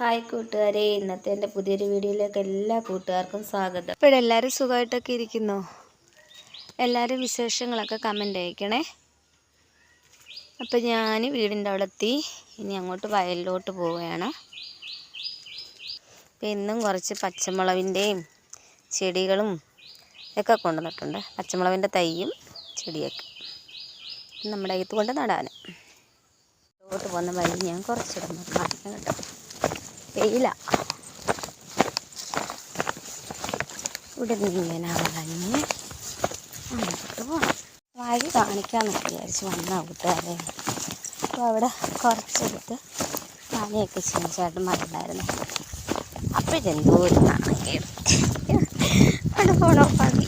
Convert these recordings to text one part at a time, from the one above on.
Hi കൂട്ടുകാരെ ഇന്നത്തെ എന്റെ പുതിയൊരു വീഡിയോയിലേക്ക് എല്ലാ കൂട്ടുകാർക്കും സ്വാഗതം. ഇപ്പോഴെല്ലാവരും സുഖമായിട്ടൊക്കെ ഇരിക്കുന്നു? എല്ലാവരും വിശേഷങ്ങളൊക്കെ കമന്റ് അയക്കണേ. അപ്പം ഞാൻ വീടിന്റെ അവിടെ എത്തി ഇനി അങ്ങോട്ട് വയലിലോട്ട് പോവുകയാണ്. അപ്പം ഇന്നും കുറച്ച് പച്ചമുളകിന്റെയും ചെടികളും ഒക്കെ കൊണ്ടുവന്നിട്ടുണ്ട്. പച്ചമുളകിന്റെ തൈയും ചെടിയൊക്കെ നമ്മുടെ അകത്ത് കൊണ്ട് നടാൻ അങ്ങോട്ട് പോകുന്ന വഴി ഞാൻ കുറച്ചിടുന്നു കാണിക്കാം കേട്ടോ. വെയില ഇവിടെ ഇങ്ങനെ വളഞ്ഞ് അങ്ങോട്ട് വഴി കാണിക്കാമെന്ന് വിചാരിച്ച് വന്ന കൂട്ടുകാരെ. അപ്പോൾ അവിടെ കുറച്ചെടുത്ത് പണിയൊക്കെ ചേഞ്ചായിട്ട് മറന്നായിരുന്നു. അപ്പോഴെന്തോ ഒരു നാണക്കേട്. അവിടെ പോണോ പതി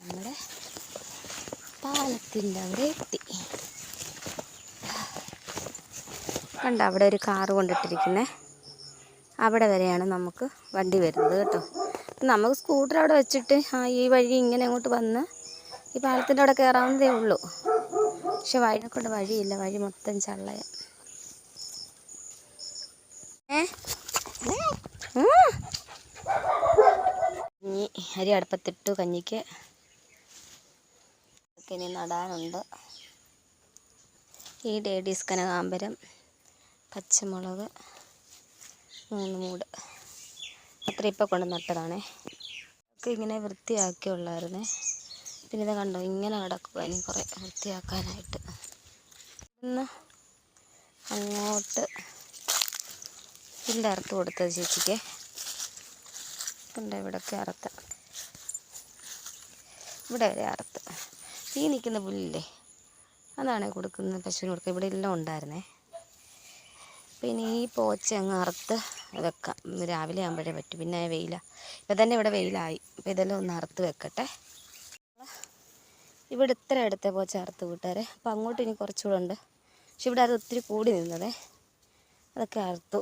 നമ്മുടെ പാലത്തിന്റെ അവിടെ എത്തി. കണ്ട അവിടെ ഒരു കാറ് കൊണ്ടിട്ടിരിക്കുന്നേ. അവിടെ വരെയാണ് നമുക്ക് വണ്ടി വരുന്നത് കേട്ടോ. നമുക്ക് സ്കൂട്ടർ അവിടെ വെച്ചിട്ട് ആ ഈ വഴി ഇങ്ങനെ അങ്ങോട്ട് വന്ന് ഈ പാലത്തിന്റെ അവിടെ കയറാവുന്നതേ ഉള്ളൂ. പക്ഷെ വഴിനെ കൊണ്ട് വഴിയില്ല വഴി മൊത്തം ചള്ളയ. കഞ്ഞി അരി അടുപ്പത്തിട്ടു കഞ്ഞിക്ക്. ഒക്കെ ഇനി നടാനുണ്ട്. ഈ ഡേഡീസ് കനകാമ്പരം പച്ചമുളക് മൂന്ന് മൂട് അത്ര ഇപ്പം കൊണ്ട് നട്ടതാണേ. ഒക്കെ ഇങ്ങനെ വൃത്തിയാക്കി വൃത്തിയാക്കിയുള്ളായിരുന്നേ. പിന്നെ ഇത് കണ്ടോ ഇങ്ങനെ കിടക്കുക ഇനി കുറേ വൃത്തിയാക്കാനായിട്ട്. ഇന്ന് അങ്ങോട്ട് ഇല്ല അറുത്ത് കൊടുത്തത് ചേച്ചിക്ക്. കണ്ടോ ഇവിടെയൊക്കെ അറുത്ത്. ഇവിടെ വരെ അറുത്ത്. ഈ നിൽക്കുന്ന പുല്ലില്ലേ? അതാണ് കൊടുക്കുന്നത് പശുവിന് കൊടുക്കുക ഇവിടെ എല്ലാം ഉണ്ടായിരുന്നേ. പിന്നെ ഈ പോച്ച അങ്ങ് അറുത്ത് വെക്കാം. രാവിലെ ആകുമ്പോഴേ പറ്റും. പിന്നെ വെയില. ഇപ്പം തന്നെ ഇവിടെ വെയിലായി. അപ്പം ഇതെല്ലാം ഒന്ന് അറുത്ത് വെക്കട്ടെ. ഇവിടെ ഇത്ര അടുത്ത പോച്ച അറുത്ത് കൂട്ടുകാരെ. അപ്പം അങ്ങോട്ട് ഇനി കുറച്ചുകൂടെ ഉണ്ട്. പക്ഷെ ഇവിടെ അത് ഒത്തിരി കൂടി നിന്നതേ. അതൊക്കെ അറുത്തു.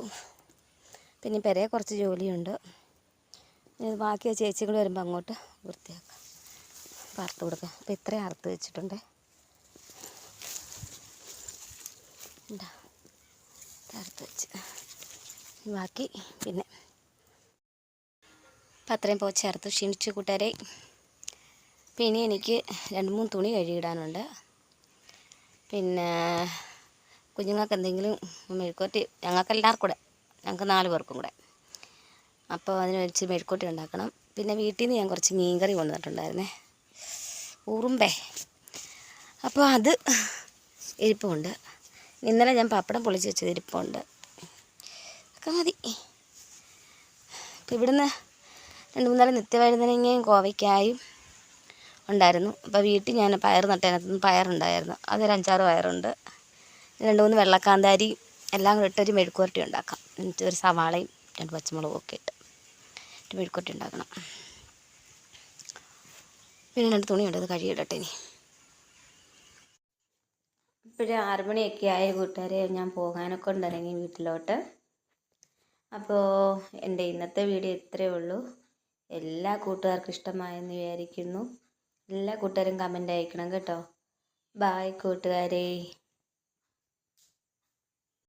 പിന്നെ പെരയെ കുറച്ച് ജോലിയുണ്ട്. ഇനി ആ ചേച്ചികൾ വരുമ്പോൾ അങ്ങോട്ട് വൃത്തിയാക്കാം. അപ്പം കൊടുക്കുക കൊടുക്കാം. അപ്പം ഇത്രയും അറുത്ത് വെച്ചിട്ടുണ്ട്. അറുത്ത് വെച്ച്. ബാക്കി പിന്നെ അപ്പം അത്രയും പോ ചേർത്ത് ക്ഷീണിച്ചു കൂട്ടുകാരെ പിന്നെ എനിക്ക് രണ്ട് മൂന്ന് തുണി കഴുകിയിടാനുണ്ട്. പിന്നെ കുഞ്ഞുങ്ങൾക്ക് എന്തെങ്കിലും മെഴുക്കോട്ടി ഞങ്ങൾക്ക് എല്ലാവർക്കും കൂടെ ഞങ്ങൾക്ക് നാല് പേർക്കും കൂടെ. അപ്പോൾ അതിന് വെച്ച് മെഴുക്കോട്ടി ഉണ്ടാക്കണം. പിന്നെ വീട്ടിൽ നിന്ന് ഞാൻ കുറച്ച് മീൻകറി കൊണ്ടുവന്നിട്ടുണ്ടായിരുന്നേ. ഉറുമ്പേ. അപ്പോൾ അത് ഇരിപ്പുണ്ട്. ഇന്നലെ ഞാൻ പപ്പടം പൊളിച്ച് വെച്ചത് ഇരിപ്പുണ്ട്. ഒക്കെ മതി. അപ്പോൾ ഇവിടുന്ന് രണ്ട് മൂന്നാൽ നിത്യവഴുതനങ്ങയും കോവയ്ക്കായും ഉണ്ടായിരുന്നു. അപ്പോൾ വീട്ടിൽ ഞാൻ പയർ നട്ടതിനകത്ത് പയറുണ്ടായിരുന്നു. അതൊരു അഞ്ചാറ് പയറുണ്ട്. രണ്ട് മൂന്ന് വെള്ളക്കാന്താരി എല്ലാം കൂടെ ഇട്ടൊരു മെഴുക്കുവരട്ടി ഉണ്ടാക്കാം. എന്നിട്ട് ഒരു സവാളയും രണ്ട് പച്ചമുളകും ഒക്കെ ഇട്ട്. മെഴുക്കുവരട്ടി ഉണ്ടാക്കണം. പിന്നെ രണ്ട് തുണിയുണ്ട് അത് കഴുകിയിടട്ടെ ഇനി. ഇപ്പോഴും ആറുമണിയൊക്കെ ആയ കൂട്ടുകാരെ ഞാൻ പോകാനൊക്കെ ഉണ്ടിറങ്ങി വീട്ടിലോട്ട്. അപ്പോൾ എന്റെ ഇന്നത്തെ വീഡിയോ ഇത്രയേ ഉള്ളൂ. എല്ലാ കൂട്ടുകാർക്കും ഇഷ്ടമായെന്ന് വിചാരിക്കുന്നു. എല്ലാ കൂട്ടുകാരും കമന്റ് അയക്കണം കേട്ടോ. ബായ് കൂട്ടുകാരെ.